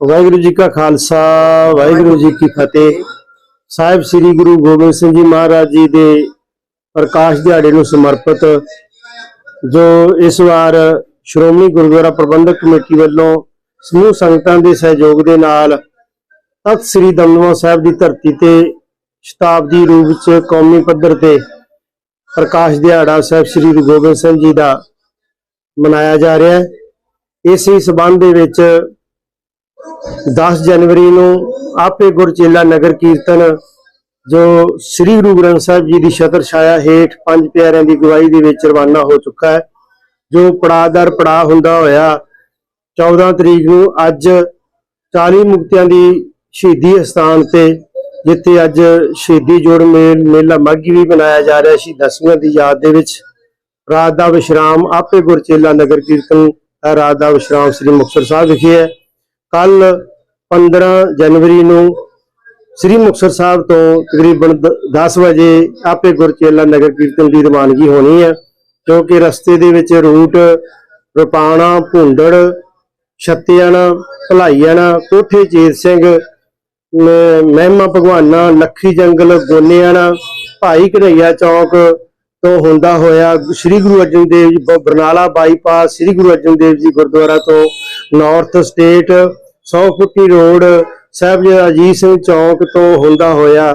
ਵਾਹਿਗੁਰੂ ਜੀ ਕਾ ਖਾਲਸਾ, ਵਾਹਿਗੁਰੂ ਜੀ ਕੀ ਫਤਿਹ। ਸਾਹਿਬ ਸ੍ਰੀ ਗੁਰੂ ਗੋਬਿੰਦ ਸਿੰਘ ਜੀ ਮਹਾਰਾਜ ਜੀ ਦੇ ਪ੍ਰਕਾਸ਼ ਦਿਹਾੜੇ ਨੂੰ ਸਮਰਪਿਤ ਜੋ ਇਸ ਵਾਰ ਸ਼੍ਰੋਮਣੀ ਗੁਰਦੁਆਰਾ ਪ੍ਰਬੰਧਕ ਕਮੇਟੀ ਵੱਲੋਂ ਸਮੂਹ ਸੰਗਤਾਂ ਦੇ ਸਹਿਯੋਗ ਦੇ ਨਾਲ ਤਖਤ ਸ੍ਰੀ ਦਮਦਮਾ ਸਾਹਿਬ ਦੀ ਧਰਤੀ ਤੇ ਸ਼ਤਾਬਦੀ ਰੂਪ ਵਿੱਚ ਕੌਮੀ ਪੱਧਰ ਤੇ ਪ੍ਰਕਾਸ਼ ਦਿਹਾੜਾ ਸਾਹਿਬ ਸ੍ਰੀ ਗੁਰੂ ਗੋਬਿੰਦ ਸਿੰਘ ਜੀ ਦਾ ਮਨਾਇਆ ਜਾ ਰਿਹਾ ਹੈ। ਇਸੇ ਸਬੰਧ ਦੇ ਵਿੱਚ 10 ਜਨਵਰੀ ਨੂੰ ਆਪੇ ਗੁਰਚੇਲਾ ਨਗਰ ਕੀਰਤਨ, ਜੋ ਸ੍ਰੀ ਗੁਰੂ ਗ੍ਰੰਥ ਸਾਹਿਬ ਜੀ ਦੀ ਛਤਰ ਛਾਇਆ ਹੇਠ ਪੰਜ ਪਿਆਰਿਆਂ ਦੀ ਗਵਾਹੀ ਦੇ ਵਿੱਚ ਰਵਾਨਾ ਹੋ ਚੁੱਕਾ ਹੈ, ਜੋ ਪੜਾਦਰ ਪੜਾ ਹੁੰਦਾ ਹੋਇਆ 14 ਤਰੀਕ ਨੂੰ ਅੱਜ 40 ਮੁਕਤਿਆਂ ਦੀ ਸ਼ਹੀਦੀ ਸਥਾਨ ਤੇ, ਜਿੱਥੇ ਅੱਜ ਸ਼ਹੀਦੀ ਜੋੜ ਮੇਲ, ਮੇਲਾ ਮਾਘੀ ਵੀ ਮਨਾਇਆ ਜਾ ਰਿਹਾ ਸੀ। ਦਸਵੀਂ ਦੀ ਯਾਦ ਦੇ ਵਿੱਚ ਰਾਤ ਦਾ ਵਿਸ਼ਰਾਮ ਆਪੇ ਗੁਰਚੇਲਾ ਨਗਰ ਕੀਰਤਨ ਰਾਤ ਦਾ ਵਿਸ਼ਰਾਮ ਸ੍ਰੀ ਮੁਕਤਸਰ ਸਾਹਿਬ ਵਿਖੇ ਹੈ। ਕੱਲ 15 ਜਨਵਰੀ ਨੂੰ ਸ੍ਰੀ ਮੁਕਤਸਰ ਸਾਹਿਬ ਤੋਂ ਤਕਰੀਬਨ ਦ- 10 ਵਜੇ ਆਪੇ ਗੁਰਚੇਲਾ ਨਗਰ ਕੀਰਤਨ ਦੀ ਰਵਾਨਗੀ ਹੋਣੀ ਹੈ ਕਿਉਂਕਿ ਰਸਤੇ ਦੇ ਵਿੱਚ ਰੂਟ ਰਪਾਣਾ, ਭੁੰਡੜ, ਛੱਤਿਆਣਾ, ਭਲਾਈਆਣਾ, ਕੋਠੇ ਚੇਤ ਸਿੰਘ ਮਹਿਮਾ ਭਗਵਾਨਾ, ਲੱਖੀ ਜੰਗਲ, ਗੋਨਿਆਣਾ, ਭਾਈ ਕਨਈਆ ਚੌਕ ਤੋਂ ਹੁੰਦਾ ਹੋਇਆ ਸ੍ਰੀ ਗੁਰੂ ਅਰਜਨ ਦੇਵ ਜੀ ਬਰਨਾਲਾ ਬਾਈਪਾਸ ਸ੍ਰੀ ਗੁਰੂ ਅਰਜਨ ਦੇਵ ਜੀ ਗੁਰਦੁਆਰਾ ਤੋਂ ਨਾਰਥ ਸਟੇਟ 100 ਫੁੱਟੀ ਰੋਡ, ਸਾਹਿਬਜ਼ਾਦਾ ਅਜੀਤ ਸਿੰਘ ਚੌਕ ਤੋਂ ਹੁੰਦਾ ਹੋਇਆ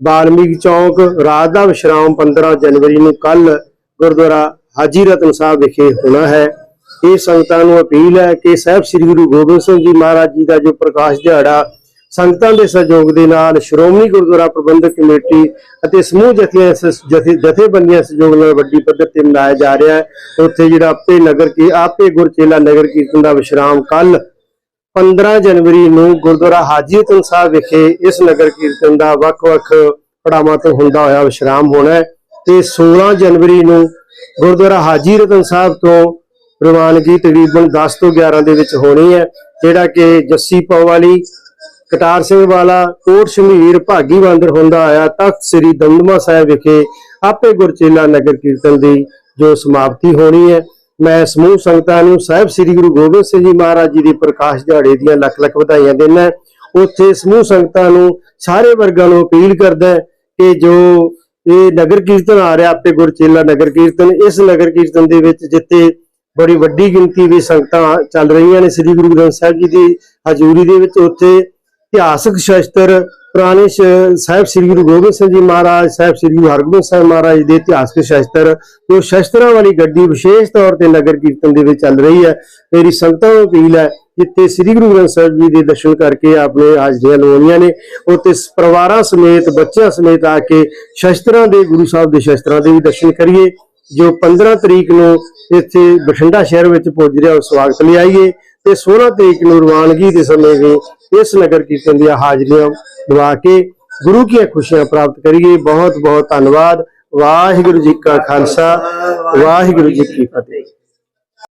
ਬਾਲਮੀਕ ਚੌਕ, ਰਾਤ ਦਾ ਵਿਸ਼ਰਾਮ 15 ਜਨਵਰੀ ਨੂੰ ਕੱਲ ਗੁਰਦੁਆਰਾ ਹਾਜੀ ਰਤਨ ਸਾਹਿਬ ਵਿਖੇ ਹੋਣਾ ਹੈ। ਇਹ ਸੰਗਤਾਂ ਨੂੰ ਅਪੀਲ ਹੈ ਕਿ ਸਾਹਿਬ ਸ੍ਰੀ ਗੁਰੂ ਗੋਬਿੰਦ ਸਿੰਘ ਜੀ ਮਹਾਰਾਜ ਜੀ ਦਾ ਜੋ ਪ੍ਰਕਾਸ਼ ਦਿਹਾੜਾ ਸੰਗਤਾਂ ਦੇ ਸਹਿਯੋਗ ਦੇ ਨਾਲ ਸ਼੍ਰੋਮਣੀ ਗੁਰਦੁਆਰਾ ਪ੍ਰਬੰਧਕ ਕਮੇਟੀ ਅਤੇ ਸਮੂਹ ਜਥੀਆਂ ਜਥੇਬੰਦੀਆਂ ਸਹਿਯੋਗ ਨਾਲ ਵੱਡੀ ਪੱਧਰ ਤੇ ਮਨਾਇਆ ਜਾ ਰਿਹਾ ਹੈ। ਉੱਥੇ ਜਿਹੜਾ ਆਪੇ ਨਗਰ ਕੀ ਆਪੇ ਗੁਰਚੇਲਾ ਨਗਰ ਕੀਰਤਨ ਦਾ ਵਿਸ਼ਰਾਮ ਕੱਲ 15 ਜਨਵਰੀ ਨੂੰ ਗੁਰਦੁਆਰਾ ਹਾਜੀ ਰਤਨ ਸਾਹਿਬ ਵਿਖੇ ਇਸ ਨਗਰ ਕੀਰਤਨ ਦਾ ਵੱਖ-ਵੱਖ ਪੜਾਵਾਂ ਤੋਂ ਹੁੰਦਾ ਹੋਇਆ ਵਿਸ਼ਰਾਮ ਹੋਣਾ ਹੈ ਤੇ 16 ਜਨਵਰੀ ਨੂੰ ਗੁਰਦੁਆਰਾ ਹਾਜੀ ਰਤਨ ਸਾਹਿਬ ਤੋਂ ਰਵਾਨਗੀ ਤਕਰੀਬਨ 10 ਤੋਂ 11 ਦੇ ਵਿੱਚ ਹੋਣੀ ਹੈ, ਜਿਹੜਾ ਕਿ ਜੱਸੀ ਪੋਵਾਲੀ ਕਟਾਰ ਸਿੰਘ ਵਾਲਾ ਕੋਟ ਸ਼ਮੀਰ ਭਾਗੀ ਬਾਂਦਰ ਹੁੰਦਾ ਆਇਆ ਤਖਤ ਸ੍ਰੀ ਦਮਦਮਾ ਸਾਹਿਬ ਵਿਖੇ, ਆਪੇ ਗੁਰਚੇਲਾ ਨਗਰ ਕੀਰਤਨ ਦੀ ਜੋ ਸਮਾਪਤੀ ਹੋਣੀ ਹੈ। ਮੈਂ ਸਮੂਹ ਸੰਗਤਾਂ ਨੂੰ ਸਾਹਿਬ ਸ੍ਰੀ ਗੁਰੂ ਗੋਬਿੰਦ ਸਿੰਘ ਜੀ ਮਹਾਰਾਜ ਜੀ ਦੀ ਪ੍ਰਕਾਸ਼ ਦਿਹਾੜੇ ਦੀਆਂ ਲੱਖ ਲੱਖ ਵਧਾਈਆਂ ਦਿੰਦਾ ਉੱਥੇ ਸਮੂਹ ਸੰਗਤਾਂ ਨੂੰ ਸਾਰੇ ਵਰਗਾਂ ਨੂੰ ਅਪੀਲ ਕਰਦਾ ਕਿ ਜੋ ਇਹ ਨਗਰ ਕੀਰਤਨ ਆ ਰਿਹਾ, ਆਪੇ ਗੁਰਚੇਲਾ ਨਗਰ ਕੀਰਤਨ, ਇਸ ਨਗਰ ਕੀਰਤਨ ਦੇ ਵਿੱਚ ਜਿੱਥੇ ਬੜੀ ਵੱਡੀ ਗਿਣਤੀ ਵਿੱਚ ਸੰਗਤਾਂ ਚੱਲ ਰਹੀਆਂ ਨੇ ਸ੍ਰੀ ਗੁਰੂ ਗ੍ਰੰਥ ਸਾਹਿਬ ਜੀ ਦੀ ਹਜ਼ੂਰੀ ਦੇ ਵਿੱਚ, ਉੱਥੇ ਇਤਿਹਾਸਕ ਸ਼ਸਤਰ ਪੁਰਾਣੇ ਸਾਹਿਬ ਸ੍ਰੀ ਗੁਰੂ ਗੋਬਿੰਦ ਸਿੰਘ ਜੀ ਮਹਾਰਾਜ, ਸਾਹਿਬ ਸ੍ਰੀ ਗੁਰੂ ਹਰਗੋਬਿੰਦ ਸਾਹਿਬ ਮਹਾਰਾਜ ਦੇ ਇਤਿਹਾਸਕ ਸ਼ਸਤਰ, ਜੋ ਸ਼ਸਤਰਾਂ ਵਾਲੀ ਗੱਡੀ ਵਿਸ਼ੇਸ਼ ਤੌਰ ਤੇ ਨਗਰ ਕੀਰਤਨ ਦੇ ਵਿੱਚ ਚੱਲ ਰਹੀ ਹੈ। ਮੇਰੀ ਸੰਗਤਾਂ ਨੂੰ ਅਪੀਲ ਹੈ ਜਿੱਥੇ ਸ੍ਰੀ ਗੁਰੂ ਗ੍ਰੰਥ ਸਾਹਿਬ ਜੀ ਦੇ ਦਰਸ਼ਨ ਕਰਕੇ ਆਪਣੇ ਹਾਜ਼ਰੀਆਂ ਲਵਾਉਣੀਆਂ ਨੇ, ਉੱਥੇ ਪਰਿਵਾਰਾਂ ਸਮੇਤ, ਬੱਚਿਆਂ ਸਮੇਤ ਆ ਕੇ ਸ਼ਸਤਰਾਂ ਦੇ, ਗੁਰੂ ਸਾਹਿਬ ਦੇ ਸ਼ਸਤਰਾਂ ਦੇ ਵੀ ਦਰਸ਼ਨ ਕਰੀਏ, ਜੋ 15 ਤਰੀਕ ਨੂੰ ਇੱਥੇ ਬਠਿੰਡਾ ਸ਼ਹਿਰ ਵਿੱਚ ਪੁੱਜ ਰਿਹਾ, ਉਹ ਸਵਾਗਤ ਲਈ ਆਈਏ। ਤੇ 16 ਤਰੀਕ ਨੂੰ ਰਵਾਨਗੀ ਦੇ ਸਮੇਂ ਵੀ ਇਸ ਨਗਰ ਕੀਰਤਨ ਦੀਆਂ ਹਾਜ਼ਰੀਆਂ ਦਵਾ ਕੇ ਗੁਰੂ ਕੀਆਂ ਖੁਸ਼ੀਆਂ ਪ੍ਰਾਪਤ ਕਰੀਏ। ਬਹੁਤ ਬਹੁਤ ਧੰਨਵਾਦ। ਵਾਹਿਗੁਰੂ ਜੀ ਕਾ ਖਾਲਸਾ, ਵਾਹਿਗੁਰੂ ਜੀ ਕੀ ਫਤਿਹ।